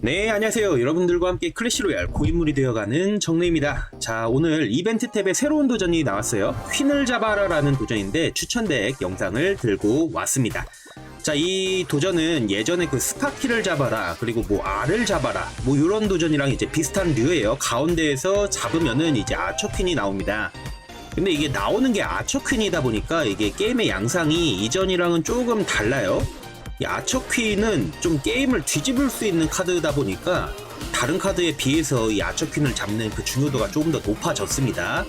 네, 안녕하세요. 여러분들과 함께 클래시 로얄 고인물이 되어가는 정례입니다. 자, 오늘 이벤트 탭에 새로운 도전이 나왔어요. 퀸을 잡아라라는 도전인데 추천덱 영상을 들고 왔습니다. 자, 이 도전은 예전에 그 스파키를 잡아라, 그리고 뭐 알을 잡아라, 뭐 이런 도전이랑 이제 비슷한 류예요. 가운데에서 잡으면은 이제 아처퀸이 나옵니다. 근데 이게 나오는 게 아처퀸이다 보니까 이게 게임의 양상이 이전이랑은 조금 달라요. 이 아처퀸은 좀 게임을 뒤집을 수 있는 카드다 보니까 다른 카드에 비해서 이 아처퀸을 잡는 그 중요도가 조금 더 높아졌습니다.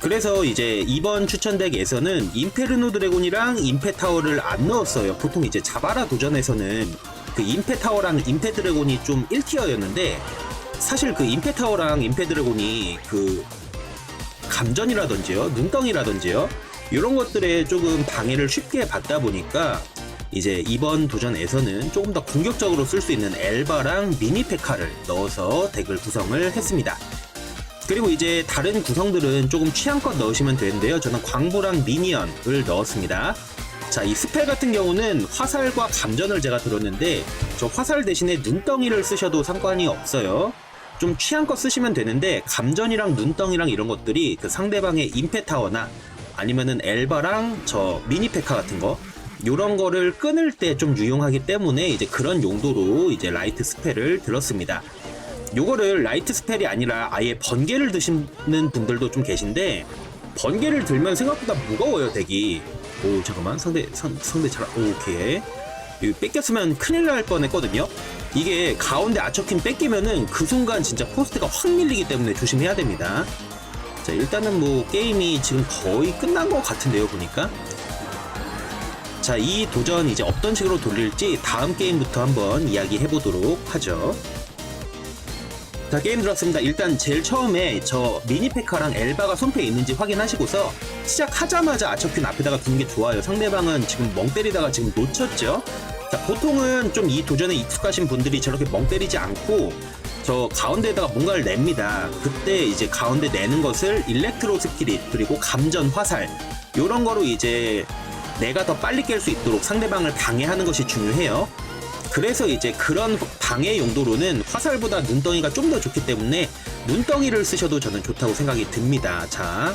그래서 이제 이번 추천덱에서는 임페르노 드래곤이랑 임페 타워를 안 넣었어요. 보통 이제 자바라 도전에서는 그 임페 타워랑 임페 드래곤이 좀 1티어였는데 사실 그 임페 타워랑 임페 드래곤이 그 감전이라든지요, 눈덩이라든지요, 이런 것들에 조금 방해를 쉽게 받다 보니까 이제 이번 도전에서는 조금 더 공격적으로 쓸 수 있는 엘바랑 미니 페카를 넣어서 덱을 구성을 했습니다. 그리고 이제 다른 구성들은 조금 취향껏 넣으시면 되는데요. 저는 광부랑 미니언을 넣었습니다. 자, 이 스펠 같은 경우는 화살과 감전을 제가 들었는데 저 화살 대신에 눈덩이를 쓰셔도 상관이 없어요. 좀 취향껏 쓰시면 되는데 감전이랑 눈덩이랑 이런 것들이 그 상대방의 임페타워나 아니면은 엘바랑 저 미니페카 같은 거 요런 거를 끊을 때 좀 유용하기 때문에 이제 그런 용도로 이제 라이트 스펠을 들었습니다. 요거를 라이트 스펠이 아니라 아예 번개를 드시는 분들도 좀 계신데 번개를 들면 생각보다 무거워요 덱이. 오 잠깐만. 상대 상, 상대 잘 오케이. 이거 뺏겼으면 큰일 날 뻔했거든요. 이게 가운데 아처킨 뺏기면은 그 순간 진짜 코스트가 확 밀리기 때문에 조심해야 됩니다. 자 일단은 뭐 게임이 지금 거의 끝난 것 같은데요 보니까 자 이 도전 이제 어떤 식으로 돌릴지 다음 게임부터 한번 이야기해 보도록 하죠 자 게임 들었습니다. 일단 제일 처음에 저 미니페카랑 엘바가 손패에 있는지 확인하시고서 시작하자마자 아처퀸 앞에다가 두는 게 좋아요. 상대방은 지금 멍 때리다가 지금 놓쳤죠. 자 보통은 좀 이 도전에 익숙하신 분들이 저렇게 멍 때리지 않고 저 가운데에다가 뭔가를 냅니다. 그때 이제 가운데 내는 것을 일렉트로 스키릿 그리고 감전 화살 요런 거로 이제 내가 더 빨리 깰 수 있도록 상대방을 방해하는 것이 중요해요. 그래서 이제 그런 방해 용도로는 화살보다 눈덩이가 좀 더 좋기 때문에 눈덩이를 쓰셔도 저는 좋다고 생각이 듭니다. 자,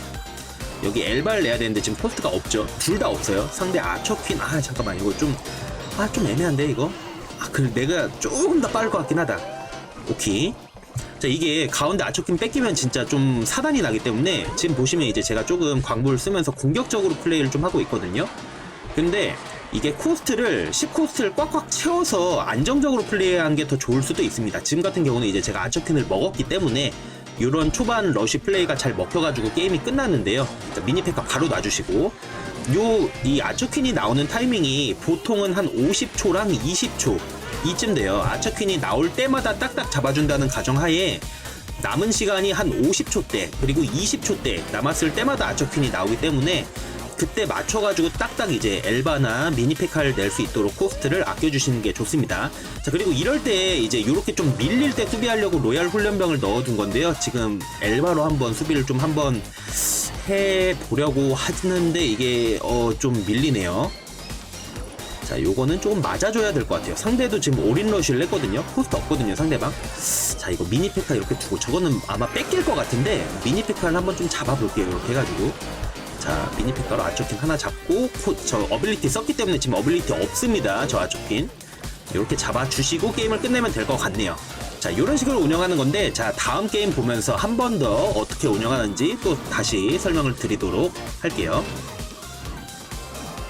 여기 엘바를 내야 되는데 지금 포스트가 없죠. 둘 다 없어요. 상대 아처 퀸, 아, 잠깐만, 이거 좀, 아, 좀 애매한데, 이거? 아, 그, 내가 조금 더 빠를 것 같긴 하다. 오케이. 자, 이게 가운데 아처퀸 뺏기면 진짜 좀 사단이 나기 때문에 지금 보시면 이제 제가 조금 광부를 쓰면서 공격적으로 플레이를 좀 하고 있거든요. 근데 이게 코스트를 10코스트를 꽉꽉 채워서 안정적으로 플레이하는 게 더 좋을 수도 있습니다. 지금 같은 경우는 이제 제가 아처킨을 먹었기 때문에 이런 초반 러쉬 플레이가 잘 먹혀가지고 게임이 끝났는데요. 자, 미니팩카 바로 놔주시고 요 이 아처퀸이 나오는 타이밍이 보통은 한 50초랑 20초 이쯤 돼요. 아처퀸이 나올 때마다 딱딱 잡아준다는 가정하에 남은 시간이 한 50초 대 그리고 20초 대 남았을 때마다 아처퀸이 나오기 때문에 그때 맞춰가지고 딱딱 이제 엘바나 미니페카를 낼 수 있도록 코스트를 아껴주시는 게 좋습니다. 자 그리고 이럴 때 이제 이렇게 좀 밀릴 때 수비하려고 로얄 훈련병을 넣어둔 건데요. 지금 엘바로 한번 수비를 좀 한번 해보려고 하는데 이게 어 좀 밀리네요. 자 요거는 조금 맞아줘야 될 것 같아요. 상대도 지금 올인 러쉬를 냈거든요. 코스트 없거든요 상대방. 자 이거 미니페카 이렇게 두고 저거는 아마 뺏길 것 같은데 미니페카를 한번 좀 잡아볼게요. 이렇게 해가지고. 자 미니팩가로 아초킨 하나 잡고 코, 저 어빌리티 썼기 때문에 지금 어빌리티 없습니다 저 아초킨 이렇게 잡아주시고 게임을 끝내면 될 것 같네요 자 이런 식으로 운영하는 건데 자 다음 게임 보면서 한 번 더 어떻게 운영하는지 또 다시 설명을 드리도록 할게요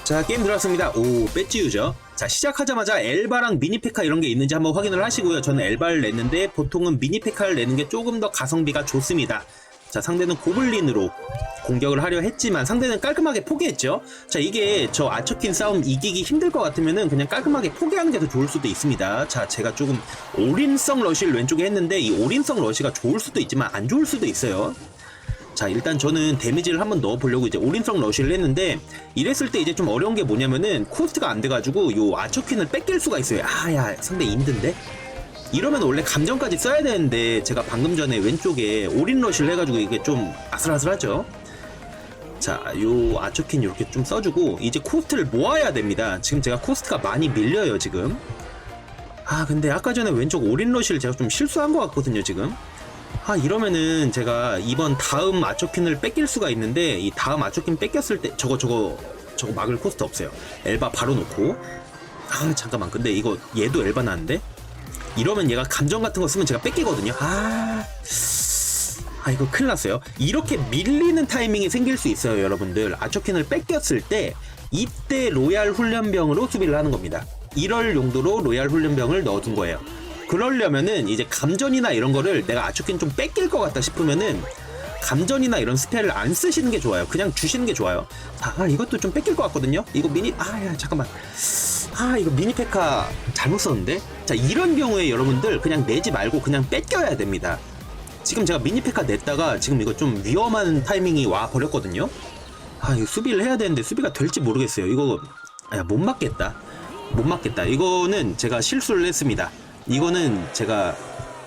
자 게임 들어왔습니다 오 배지유죠 자 시작하자마자 엘바랑 미니페카 이런 게 있는지 한번 확인을 하시고요 저는 엘바를 냈는데 보통은 미니페카를 내는 게 조금 더 가성비가 좋습니다 자 상대는 고블린으로 공격을 하려 했지만 상대는 깔끔하게 포기했죠. 자 이게 저 아처킨 싸움 이기기 힘들 것 같으면은 그냥 깔끔하게 포기하는 게 더 좋을 수도 있습니다. 자 제가 조금 올인성 러쉬를 왼쪽에 했는데 이 올인성 러쉬가 좋을 수도 있지만 안 좋을 수도 있어요. 자 일단 저는 데미지를 한번 넣어보려고 이제 올인성 러쉬를 했는데 이랬을 때 이제 좀 어려운 게 뭐냐면은 코스트가 안 돼가지고 요 아처킨을 뺏길 수가 있어요. 아야 상대 힘든데? 이러면 원래 감정까지 써야 되는데 제가 방금 전에 왼쪽에 올인 러쉬를 해가지고 이게 좀 아슬아슬하죠. 자, 요 아초킨 이렇게 좀 써주고 이제 코스트를 모아야 됩니다. 지금 제가 코스트가 많이 밀려요 지금. 아 근데 아까 전에 왼쪽 오린러시를 제가 좀 실수한 것 같거든요 지금 아 이러면은 제가 이번 다음 아초킨을 뺏길 수가 있는데 이 다음 아초킨 뺏겼을 때 저거 저거 저거 막을 코스트 없어요. 엘바 바로 놓고. 아 잠깐만. 근데 이거 얘도 엘바 나는데? 이러면 얘가 감정 같은 거 쓰면 제가 뺏기거든요. 아... 아 이거 큰일 났어요. 이렇게 밀리는 타이밍이 생길 수 있어요 여러분들. 아초킨을 뺏겼을 때 이때 로얄 훈련병으로 수비를 하는 겁니다. 이럴 용도로 로얄 훈련병을 넣어둔 거예요 그러려면은 이제 감전이나 이런 거를 내가 아초킨 좀 뺏길 것 같다 싶으면은 감전이나 이런 스펠을 안 쓰시는 게 좋아요. 그냥 주시는 게 좋아요. 아 이것도 좀 뺏길 것 같거든요. 이거 미니 아 야 잠깐만. 아 이거 미니페카 잘못 썼는데? 자 이런 경우에 여러분들 그냥 내지 말고 그냥 뺏겨야 됩니다. 지금 제가 미니페카 냈다가 지금 이거 좀 위험한 타이밍이 와 버렸거든요. 아 이거 수비를 해야 되는데 수비가 될지 모르겠어요. 이거 아, 못 맞겠다. 못 맞겠다. 이거는 제가 실수를 했습니다 이거는 제가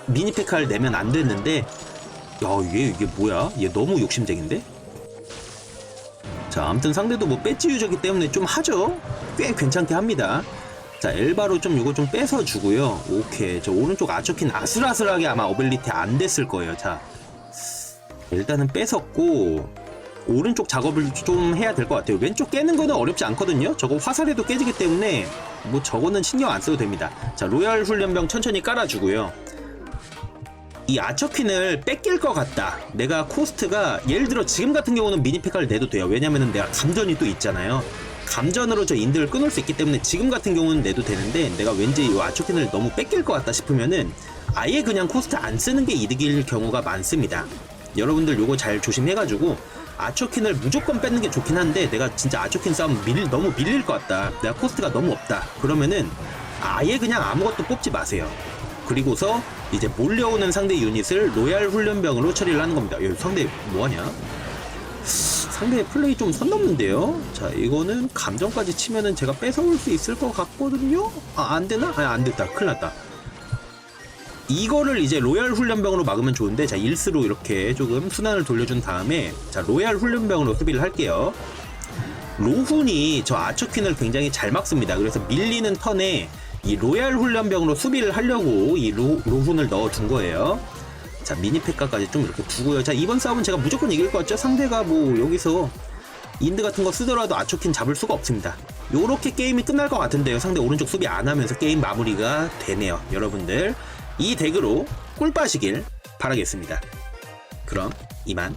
미니페카를 내면 안 됐는데 야얘 이게 뭐야 얘 너무 욕심쟁인데 자, 아무튼 상대도 뭐 배지 유저기 때문에 좀 하죠. 꽤 괜찮게 합니다. 자, 엘바로 좀 이거 좀 뺏어 주고요. 오케이. 저 오른쪽 아초킨 아슬아슬하게 아마 어빌리티 안 됐을 거예요. 자, 일단은 뺏었고 오른쪽 작업을 좀 해야 될 것 같아요. 왼쪽 깨는 거는 어렵지 않거든요. 저거 화살에도 깨지기 때문에 뭐 저거는 신경 안 써도 됩니다. 자, 로얄 훈련병 천천히 깔아주고요. 이 아처퀸을 뺏길 것 같다. 내가 코스트가 예를 들어 지금 같은 경우는 미니페카를 내도 돼요. 왜냐면은 내가 감전이 또 있잖아요. 감전으로 저 인들을 끊을 수 있기 때문에 지금 같은 경우는 내도 되는데 내가 왠지 이 아처퀸을 너무 뺏길 것 같다 싶으면은 아예 그냥 코스트 안 쓰는 게 이득일 경우가 많습니다. 여러분들 요거 잘 조심해가지고 아초킨을 무조건 뺏는 게 좋긴 한데 내가 진짜 아초킨 싸움 밀, 너무 밀릴 것 같다. 내가 코스트가 너무 없다. 그러면은 아예 그냥 아무것도 뽑지 마세요. 그리고서 이제 몰려오는 상대 유닛을 로얄 훈련병으로 처리를 하는 겁니다. 여기 상대 뭐하냐? 상대 플레이 좀 선 넘는데요? 자, 이거는 감정까지 치면은 제가 뺏어올 수 있을 것 같거든요? 아, 안 되나? 아, 안 됐다. 큰일 났다. 이거를 이제 로얄 훈련병으로 막으면 좋은데, 자, 일스로 이렇게 조금 순환을 돌려준 다음에, 자, 로얄 훈련병으로 수비를 할게요. 로훈이 저 아처퀸을 굉장히 잘 막습니다. 그래서 밀리는 턴에 이 로얄 훈련병으로 수비를 하려고 이 로, 로훈을 넣어둔 거예요. 자, 미니페카까지 좀 이렇게 두고요. 자, 이번 싸움은 제가 무조건 이길 것 같죠? 상대가 뭐 여기서 인드 같은 거 쓰더라도 아초킨 잡을 수가 없습니다. 요렇게 게임이 끝날 것 같은데요. 상대 오른쪽 수비 안 하면서 게임 마무리가 되네요. 여러분들, 이 덱으로 꿀 빠시길 바라겠습니다. 그럼 이만